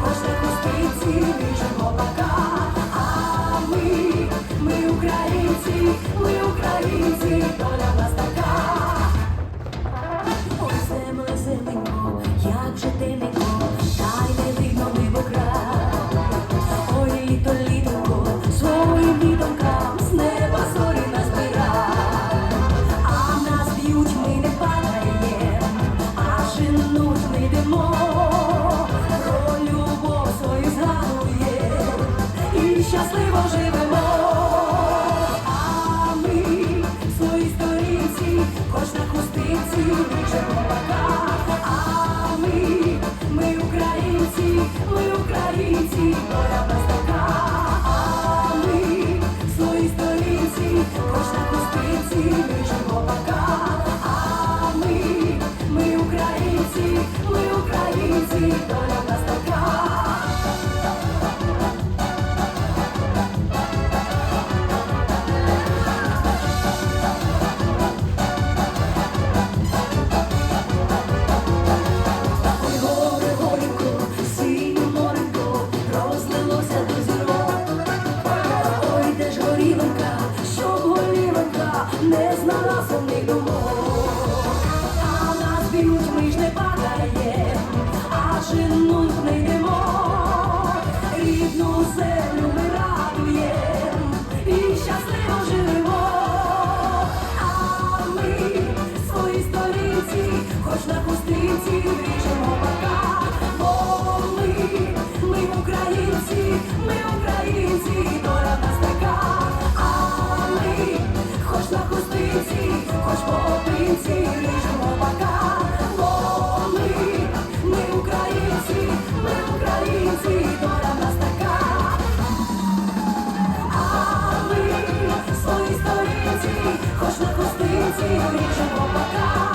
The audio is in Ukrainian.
хоч на хустинці, біжимо. А ми, ми українці, ми українці, доля нас така. Ой, земле, земленько, як же тененько, та й не видно небокра. Ой, літо, своїм літонькам з неба зорі назбира. А нас б'ють, ми не падаєм, а женуть йдемо. І не знала сумних думок. А нас б'ють, ми ж не падаєм, а женуть не йдемо. Рідну землю ми радуєм і щасливо живемо. А ми своїй сторінці, хоч на пустинці, Українці, пока, бо ми, ми українці, ми українці, доля в нас а ми свої сторінці, хоч на гостинці, ніжемо пока.